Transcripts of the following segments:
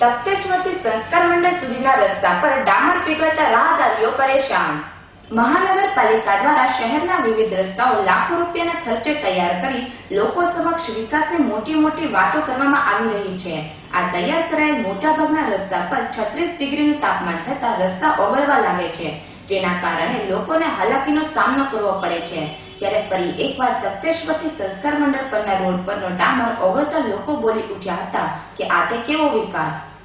તપ્તેશ્વરથી સંસ્કાર મંડળ સુધીના રસ્તા પર ડામર પીટવાતા રાહદારીઓ પરેશાન. મહાનગરપાલિકા દ્વારા શહેરના વિવિધ રસ્તાઓ લાખો રૂપિયાના ખર્ચે તૈયાર કરી લોકો સમક્ષ વિકાસની મોટી મોટી વાતો કરવામાં આવી રહી છે. આ તૈયાર કરાયેલ મોટાભાગના રસ્તા પર 36 ડિગ્રીનું તાપમાન થતા રસ્તા ઓગળવા લાગે છે. જેના કારણે લોકોને હાલાકીનો સામનો કરવો પડે છે. ત્યારે ફરી એકવાર તપ્તેશ્વરથી સંસ્કાર મંડળ પરના રોડ પરનો ડામર ઓગળતા લોકો બોલી ઉઠ્યા હતા કે આ તે કેવો વિકાસ?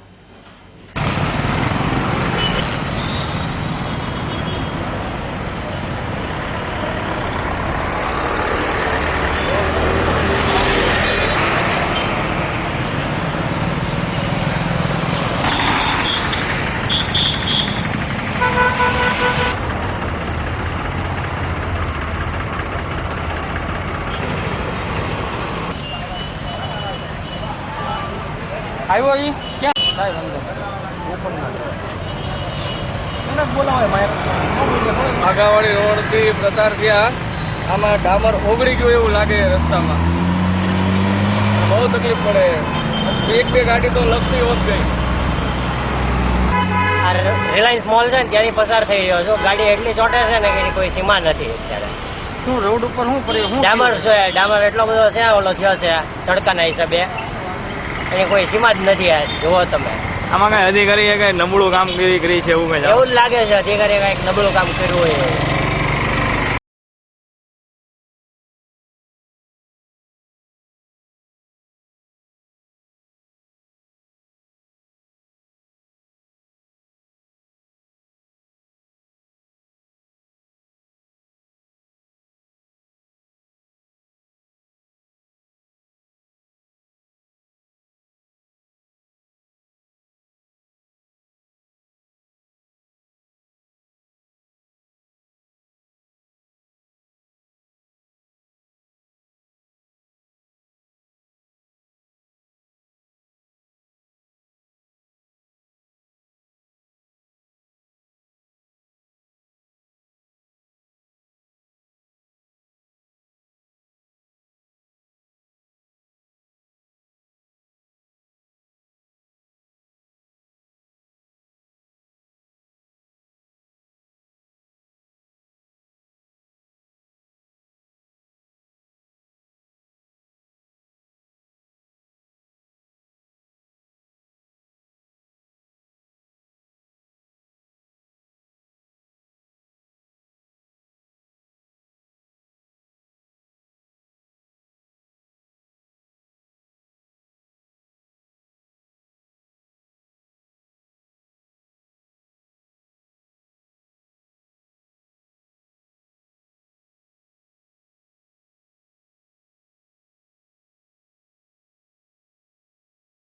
આવ્યો એ ક્યાં? સાહેબ અંદર આગાવાડી રોડથી પ્રસાર થયા. આમાં ડામર ઓગળી ગયું એવું લાગે રસ્તામાં. બહુ તકલીફ પડે. એક બે ગાડી તો લપસી હોત ગઈ. રિલાયન્સ મોલ છે ને ત્યાંથી પસાર થઈ રહ્યો છું. ગાડી એટલી ચોટે છે ને કે એની કોઈ સીમા નથી અત્યારે. શું રોડ ઉપર શું પડ્યું ડામર છે ડામર એટલો બધો છે ઓલો થયો છે તડકાના હિસાબે. એની કોઈ સીમા જ નથી આ. જુઓ તમે. આમાં કઈ અધિકારીએ કઈ નબળું કામ કરી છે એવું એવું જ લાગે છે અધિકારીએ કંઈક નબળું કામ કર્યું હોય.